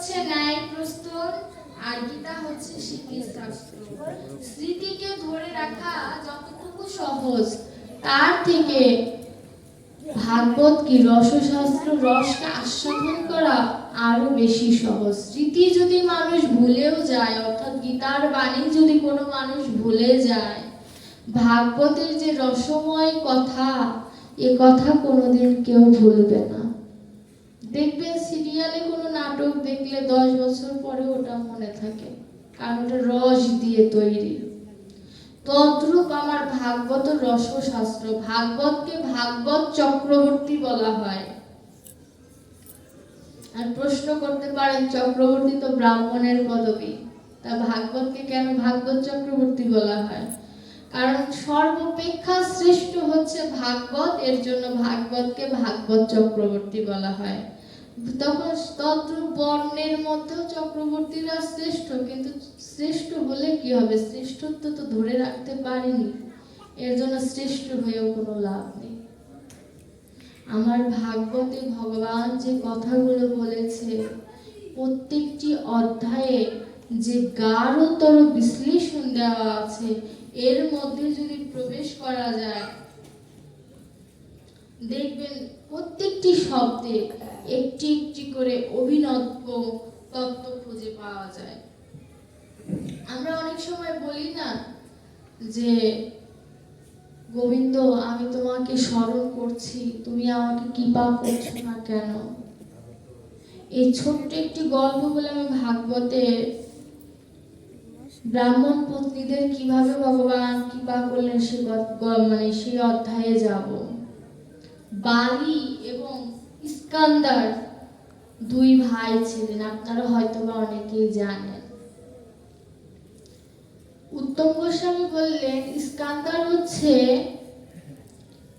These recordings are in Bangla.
হচ্ছে ন্যায় প্রস্তুত আর গীতা হচ্ছে শাস্ত্র স্মৃতিকে ধরে রাখা যতটুকু সহজ, তার থেকে ভাগবত কি রসশাস্ত্র রসকে আস্বাদন করা আরও বেশি সহজ। স্মৃতি যদি মানুষ ভুলেও যায়, অর্থাৎ গীতার বাণী যদি কোনো মানুষ ভুলে যায়, ভাগবতের যে রসময় কথা, এ কথা কোনোদিন কেউ ভুলবে না। দেখবেন সিরিয়ালে কোনো নাটক দেখলে দশ বছর পরে ওটা মনে থাকে, কারণ ওটা রস দিয়ে তৈরি। তদ্রূপ আমার ভাগবত রসশাস্ত্র, ভাগবতকে ভাগবত চক্রবর্তী বলা হয়। আর প্রশ্ন করতে পারেন, চক্রবর্তী তো ব্রাহ্মণের পদবী, তা ভাগবতকে কেন ভাগবত চক্রবর্তী বলা হয়? কারণ সর্বপেক্ষা শ্রেষ্ঠ হচ্ছে ভাগবত, এর জন্য ভাগবতকে ভাগবত চক্রবর্তী বলা হয়। তখন তদ্রূপ বর্ণের মধ্যেও চক্রবর্তীরা শ্রেষ্ঠ, কিন্তু শ্রেষ্ঠ হলে কি হবে? শ্রেষ্ঠত্ব তো ধরে রাখতে পারেনি। এর জন্য শ্রেষ্ঠ হয়েও কোনো লাভ নেই। আমার ভাগবতে ভগবান যে কথাগুলো বলেছে, প্রত্যেকটি অধ্যায়ে যে গাঢ়তর বিশ্লেষণ দেওয়া আছে, এর মধ্যে যদি প্রবেশ করা যায় দেখবেন প্রত্যেকটি শব্দে একটি একটি করে অভিনব তত্ত্ব খুঁজে পাওয়া যায়। আমরা অনেক সময় বলি না যে, গোবিন্দ, আমি তোমাকে স্মরণ করছি, তুমি আমাকে কৃপা করছ না কেন? এই ছোট্ট একটি গল্প বলে আমি ভাগবতে ব্রাহ্মণ পত্নীদের কীভাবে ভগবান কৃপা করলেন সে মানে সেই অধ্যায়ে যাব। বালি এবং ইস্কান্দার দুই ভাই ছিলেন। আপনারা হয়তো বা অনেকেই জানেন। উত্তম গোস্বামী বললেন, ইস্কান্দার হচ্ছে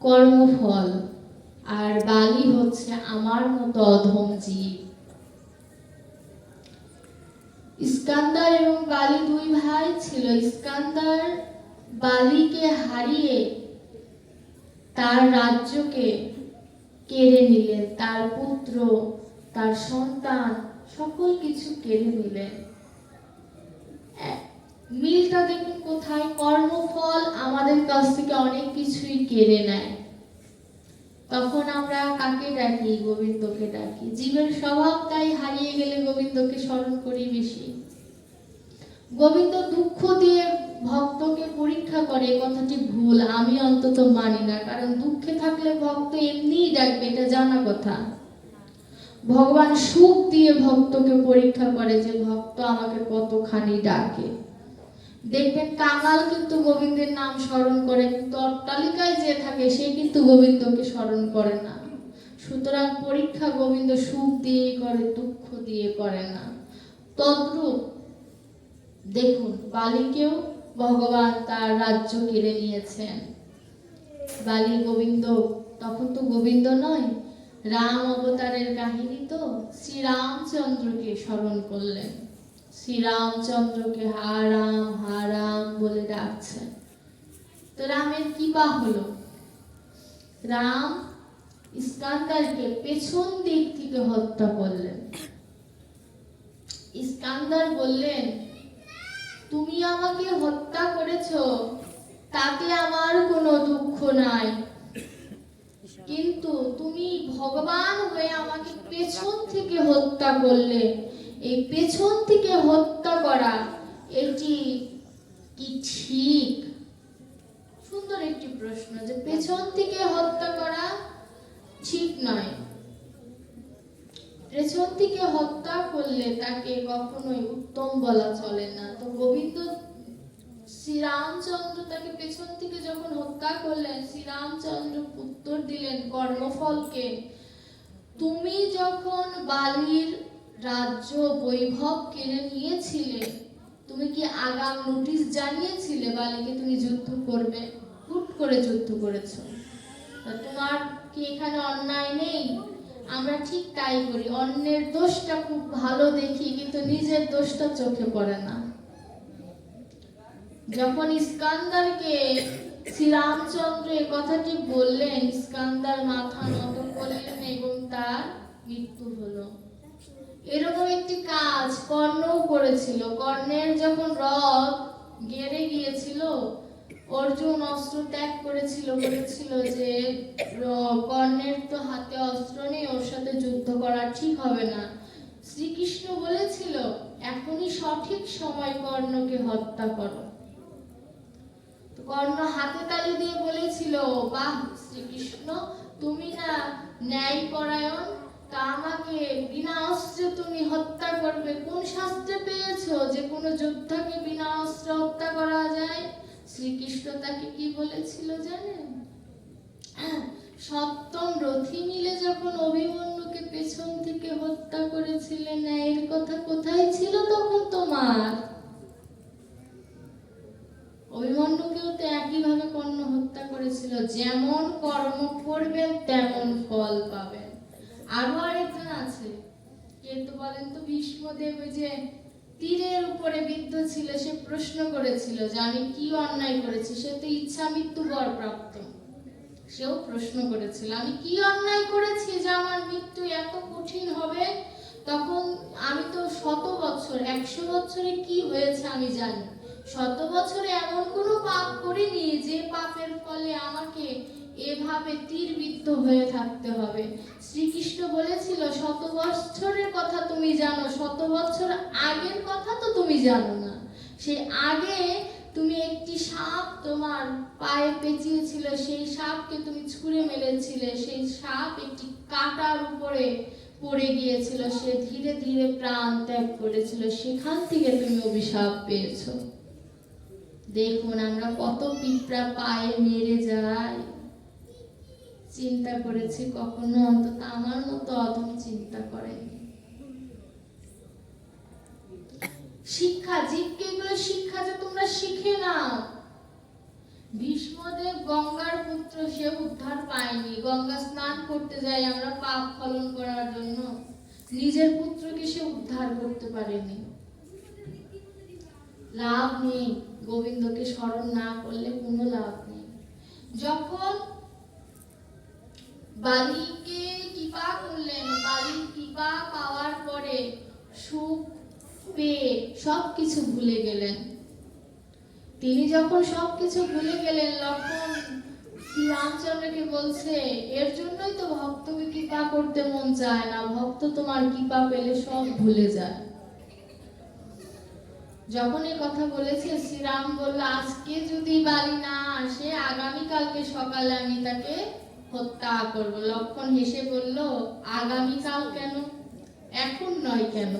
কর্মফল আর বালি হচ্ছে আমার মতো অধম জীব। ইস্কান্দার এবং বালি দুই ভাই ছিল। ইস্কান্দার বালিকে হারিয়ে তার রাজ্যকে কেড়ে নিলেন তার পুত্র, তার সন্তান, সকল কিছু কেড়ে নিলেন মিলটা দেখুন কোথায়? কর্মফল আমাদের কাছ থেকে অনেক কিছুই কেড়ে নেয়। তখন আমরা কাকে ডাকি? গোবিন্দকে ডাকি। জীবের স্বভাব তাই হারিয়ে গেলে গোবিন্দকে স্মরণ করি বেশি। গোবিন্দ দুঃখ দিয়ে ভক্তকে পরীক্ষা করে কথাটি ভুল, আমি অন্তত মানি না, কারণ দুঃখে থাকলে ভক্ত এমনিই ডাকবে, এটা জানা কথা। ভগবান সুখ দিয়ে ভক্তকে পরীক্ষা করে যে ভক্ত আমাকে কতখানি ডাকে। দেখবেন কাঙাল কিন্তু গোবিন্দের নাম স্মরণ করে কিন্তু অট্টালিকায় যে থাকে, সে কিন্তু গোবিন্দকে স্মরণ করে না। সুতরাং পরীক্ষা গোবিন্দ সুখ দিয়ে করে, দুঃখ দিয়ে করে না। তদ্রূপ দেখুন, বালিকেও ভগবান তার রাজ্য কেড়ে নিয়েছেন। বালি গোবিন্দ, তখন তো গোবিন্দ নয়, রাম অবতারের কাহিনী তো শ্রীরামচন্দ্রকে স্মরণ করলেন। শ্রীরামচন্দ্রকে হা রাম হা রাম বলে ডাকছেন। তো রামের কি বা হলো? রাম ইস্কান্দারকে পেছন দিক থেকে হত্যা করলেন। ইস্কান্দার বললেন তুমি আমাকে হত্যা করেছ, তাতে আমার কোনো দুঃখ নাই। কিন্তু তুমি ভগবান হয়ে আমাকে পেছন থেকে হত্যা করলে। এই পেছন থেকে হত্যা করা, এটি কি ঠিক? সুন্দর একটি প্রশ্ন যে পেছন থেকে হত্যা করা ঠিক নয়। থেকে হত্যা করলে তাকে কখনোই উত্তম বলা চলে না। তো গোবিন্দ শ্রীরামচন্দ্র তাকে পেছন থেকে যখন হত্যা করলেন, শ্রীরামচন্দ্র উত্তর দিলেন কর্মফলকে তুমি যখন বালির রাজ্য বৈভব কেড়ে নিয়েছিলে, তুমি কি আগাম নোটিশ জানিয়েছিলে বালিকে তুমি যুদ্ধ করবে? হুট করে যুদ্ধ করেছ। তোমার কি এখানে অন্যায় নেই? আমরা ঠিক তাই করি। অন্যের দোষটা খুব ভালো দেখি, কিন্তু নিজের দোষটা চোখে পড়ে না। যখন ইস্কান্দারকে শ্রীরামচন্দ্র এ কথাটি বললেন, ইস্কান্দার মাথা নত করলেন এবং তার মৃত্যু হলো। এরকম একটি কাজ কর্ণও করেছিল। কর্ণের যখন রথ গেড়ে গিয়েছিল অর্জুন অস্ত্র ত্যাগ করেছিল, বলেছিল যে কর্ণের তো হাতে অস্ত্র নেই, ওর সাথে যুদ্ধ করা ঠিক হবে না। শ্রীকৃষ্ণ বলেছিল, এখনই সঠিক সময় কর্ণকে হত্যা করো। কর্ণ হাতে তালি দিয়ে বলেছিল, বাহ, শ্রীকৃষ্ণ, তুমি না ন্যায় পরায়ণ তা আমাকে বিনা অস্ত্রে তুমি হত্যা করবে। কোন শাস্ত্রে পেয়েছ যে কোনো যোদ্ধাকে বিনা অস্ত্রে হত্যা করা যায়? শ্রীকৃষ্ণ তাকে কি বলেছিল জানেন? সপ্তম রথী মিলে যখন অভিমন্যুকে পেছন থেকে হত্যা করেছিলেন, ন্যায়ের কথা কোথায় ছিল তখন তোমার? অভিমন্যুকেও তো একইভাবে কর্ণ হত্যা করেছিল, যেমন কর্ম করবেন, তেমন ফল পাবেন। আরও আরেকজন আছে, কে তো বলেন তো, ভীষ্মদেব, ওই যে তীরের উপরে বিদ্ধ ছিল, সে প্রশ্ন করেছিল যে আমি কি অন্যায় করেছি? সে তো ইচ্ছা মৃত্যু বর প্রাপ্ত। সেও প্রশ্ন করেছিল, আমি কি অন্যায় করেছি যে আমার মৃত্যু এত কঠিন হবে? তখন আমি তো শত বছর, একশো বছরে কি হয়েছে আমি জানি। শত বছরে এমন কোনো পাপ করিনি যে পাপের ফলে আমাকে এভাবে তীরবিদ্ধ হয়ে থাকতে হবে। শ্রীকৃষ্ণ বলেছিল, শত বছরের কথা তুমি জানো, শত বছর আগের কথা তো তুমি জানো না। সে আগে তুমি একটি সাপ তোমার পায়ে পেঁচিয়েছিল, সেই সাপকে তুমি ছুঁড়ে মেরেছিলে, সেই সাপ একটি কাটার উপরে পড়ে গিয়েছিল, সে ধীরে ধীরে প্রাণ ত্যাগ করেছিল। সেখান থেকে তুমি অভিশাপ পেয়েছ। দেখুন আমরা কত পিঁপড়া পায়ে মেরে যাই। চিন্তা করেছি, কখনো অন্তত আমার মতো অধম চিন্তা করেনি। শিক্ষা, জীবকে এগুলো শিক্ষা যে তোমরা শিখে নাও। ভীষ্মদেব গঙ্গার পুত্র, সে উদ্ধার পায়নি। গঙ্গা স্নান করতে যায় আমরা পাপ ফলন করার জন্য। নিজের পুত্রকে সে উদ্ধার করতে পারেনি। লাভ নেই। গোবিন্দকে স্মরণ না করলে কোনো লাভ নেই। যখন বালিকে কৃপা করলেন, বালির কৃপা পাওয়ার পরে সুখ পেয়ে সবকিছু ভুলে গেলেন। তিনি যখন সবকিছু ভুলে গেলেন লক্ষণ শ্রী রামচন্দ্রকে বলছে, এর জন্যই তো ভক্তকে কৃপা করতে মন চায় না, ভক্ত তোমার কৃপা পেলে সব ভুলে যায়। যখন এই কথা বলেছে, শ্রীরাম বলল, আজকে যদি বালি না আসে, আগামীকালকে সকালে আমি তাকে হত্যা করব। লক্ষণ হেসে বলল, আগামীকাল কেন? এখন নয় কেন?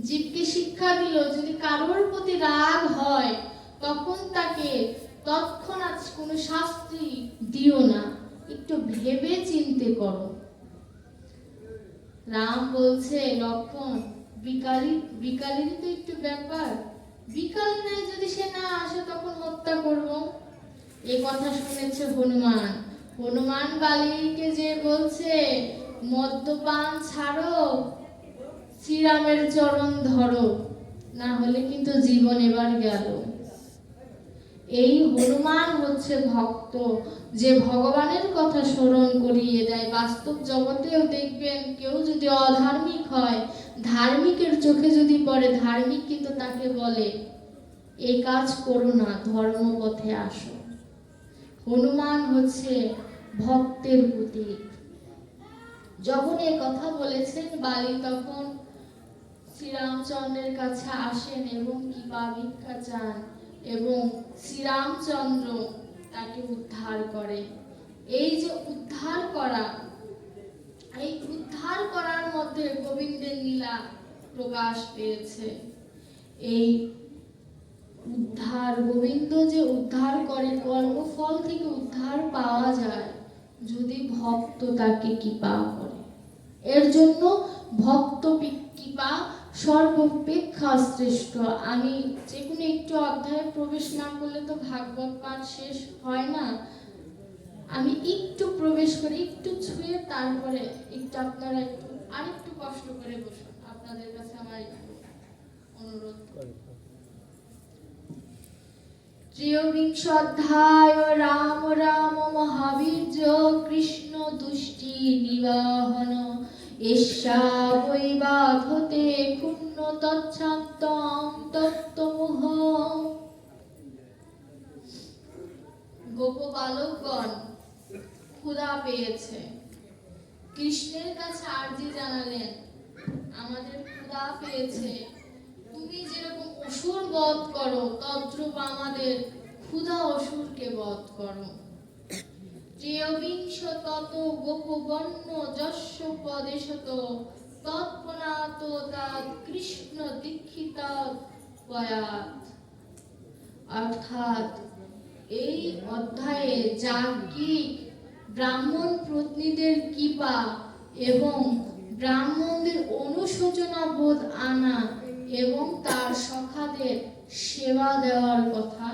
জীবকে শিক্ষা দিল, যদি কারোর প্রতি রাগ হয়, তখন তাকে তৎক্ষণাৎ কোনো শাস্তি দিও না। একটু ভেবে চিনতে করো। রাম বলছে, লক্ষণ, বিকালি, বিকালেরই তো একটু ব্যাপার। বিকাল নাই যদি সে না আসে, তখন হত্যা করব। এই কথা শুনেছে হনুমান। হনুমান বালিকে যে বলছে, মদ্যপান ছাড়ো, শ্রীরামের চরণ ধরো, না হলে কিন্তু জীবন এবার গেল। এই হনুমান হচ্ছে ভক্ত, যে ভগবানের কথা স্মরণ করিয়ে দেয়। বাস্তব জগতেও দেখবেন, কেউ যদি অধার্মিক হয়, ধার্মিকের চোখে যদি পড়ে, ধার্মিক কিন্তু তাকে বলে এই কাজ করো না, ধর্মপথে আসো। হনুমান হচ্ছে ভক্তের প্রতীক। যখন এ কথা বলেছেন বালি তখন শ্রীরামচন্দ্রের কাছে আসেন এবং কৃপা ভিক্ষা চান এবং শ্রীরামচন্দ্র তাকে উদ্ধার করে। এই যে উদ্ধার করা, এই উদ্ধার করার মধ্যে গোবিন্দের লীলা প্রকাশ পেয়েছে। এই উদ্ধার, গোবিন্দ যে উদ্ধার করে, কর্মফল থেকে উদ্ধার পাওয়া যায়। যদি ভক্ত তাকে কৃপা করে। এর জন্য ভক্ত কৃপা সর্বাপেক্ষা শ্রেষ্ঠ। আমি যে কোনো একটু অধ্যায়ে প্রবেশ না করলে তো ভাগবত পাঠ শেষ হয় না। আমি একটু প্রবেশ করে একটু ছুঁয়ে তারপরে একটু আপনারা একটু আরেকটু কষ্ট করে বসুন। আপনাদের কাছে আমার অনুরোধ। ত্রিয়বিংশ অধ্যায় রাম রাম মহাবীর্য কৃষ্ণ দুষ্টি নিবাহন। বৈবাদ হতে ক্ষুণ্ণ তচ্ছান্তম তত্ত্বমোহ। গোপ বালকগণ ক্ষুধা পেয়েছে। কৃষ্ণের কাছে আর্জি জানালেন, আমাদের ক্ষুধা পেয়েছে। তুমি যেরকম অসুর বধ করো, তদ্রূপ আমাদের ক্ষুধা অসুরকে বধ করো। ত্রয়োবিংশ তত গোপবর্ণ যস্য পদেশত তৎপনাত তাৎ কৃষ্ণ দীক্ষিত পয়াত অর্থাৎ এই অধ্যায়ে যাজ্ঞিক ব্রাহ্মণ পত্নীদের কৃপা এবং ব্রাহ্মণদের অনুশোচনা বোধ আনা এবং তার সখাদের সেবা দেওয়ার কথা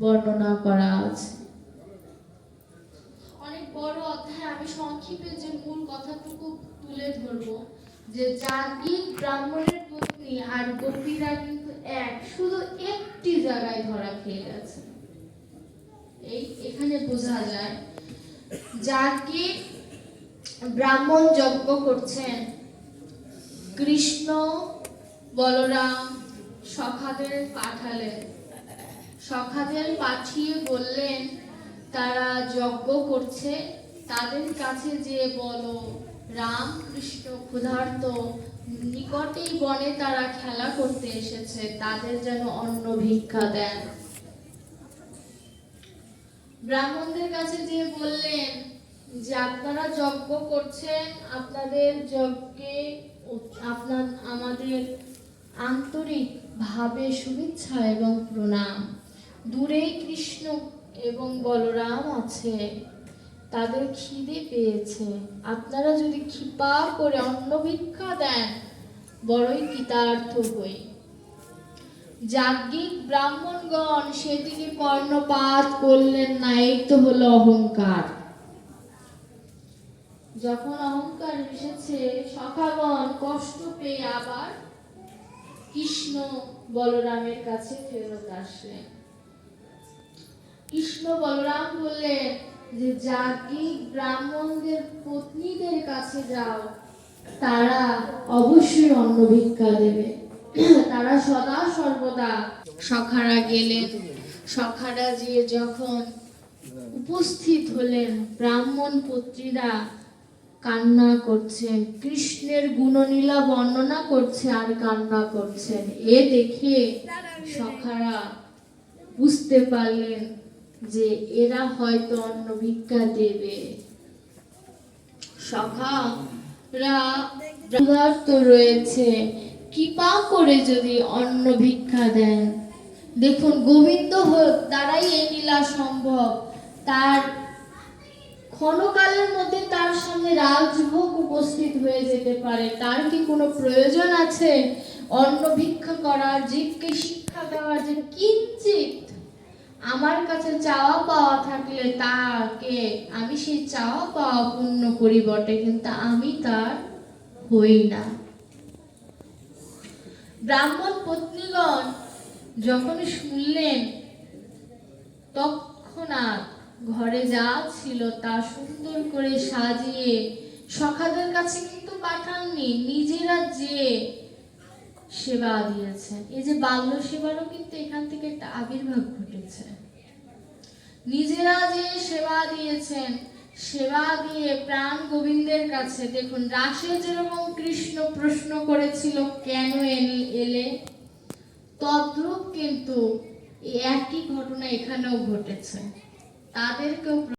বর্ণনা করা আছে। অনেক বড় অধ্যায় আমি সংক্ষেপে যে মূল কথাটুকু তুলে ধরবো, যে যাজ্ঞিক ব্রাহ্মণের পত্নী আর গোপীরা কিন্তু এক, শুধু একটি জায়গায় ধরা খেয়ে গেছে। এই এখানে বোঝা যায় যাজ্ঞিক ব্রাহ্মণ যজ্ঞ করছেন কৃষ্ণ বলরাম, সখাদের পাঠালেন। সখাদের পাঠিয়ে বললেন, তারা যজ্ঞ করছে। তাদের কাছে যে বলো রাম কৃষ্ণ ক্ষুধার্ত। নিকটেই বনে তারা খেলা করতে এসেছে। তাদের যেন অন্ন ভিক্ষা দেন। ব্রাহ্মণদের কাছে যে বললেন যে, আপনারা যজ্ঞ করছেন, আপনাদের যজ্ঞে আপনার, আমাদের আন্তরিক ভাবে শুভেচ্ছা এবং প্রণাম। দূরে কৃষ্ণ এবং বলরাম আছে, তাদের খিদে পেয়েছে। আপনারা যদি কৃপা করে অন্ন ভিক্ষা দেন, বড়ই কৃতার্থ হই। যাজ্ঞিক ব্রাহ্মণগণ সেদিকে কর্ণপাত করলেন না, এই তো হলো অহংকার। যখন অহংকার এসেছে, সখাগণ কষ্ট পেয়ে আবার কৃষ্ণ বলরামের কাছে ফেরত আসলেন কৃষ্ণ বলরাম বললেন যে যাজ্ঞিক ব্রাহ্মণদের পত্নীদের কাছে যাও, তারা অবশ্যই অন্ন ভিক্ষা দেবে। তারা সদা সর্বদা সখারা গেলেন। সখারা যে যখন উপস্থিত হলেন, ব্রাহ্মণ পত্রীরা কান্না করছেন। কৃষ্ণের গুণনীলা বর্ণনা করছে আর কান্না করছেন। এ দেখে সখারা বুঝতে পারলেন যে এরা হয়তো অন্ন ভিক্ষা দেবে। সখারা ক্ষুধার্ত রয়েছে। কৃপা করে যদি অন্ন ভিক্ষা দেন। দেখুন, গোবিন্দ হ- দ্বারাই এই লীলা সম্ভব। তার ক্ষণকালের মধ্যে তার সামনে রাজভোগ উপস্থিত হয়ে যেতে পারে। তার কি কোনো প্রয়োজন আছে? অন্ন ভিক্ষা করার জীবকে শিক্ষা দেওয়ার যে কিঞ্চিত আমার কাছে চাওয়া পাওয়া থাকলে তাকে আমি সেই চাওয়া পাওয়া পূর্ণ করি বটে, কিন্তু আমি তার হই না। ব্রাহ্মণ পত্নীগণ যখন শুনলেন, তৎক্ষণাৎ ঘরে যা ছিল তা সুন্দর করে সাজিয়ে সখাদের কাছে কিন্তু পাঠাননি, নিজেরা যে সেবা দিয়েছেন এই যে বাল্য সেবারও কিন্তু এখান থেকে একটা আবির্ভাব ঘটেছে। নিজেরা যে সেবা দিয়েছেন, সেবা দিয়ে প্রাণ গোবিন্দের কাছে দেখুন, রাসে যেরকম কৃষ্ণ প্রশ্ন করেছিল, কেন এলে তদ্রূপ কিন্তু একই ঘটনা এখানেও ঘটেছে। তাদেরকেও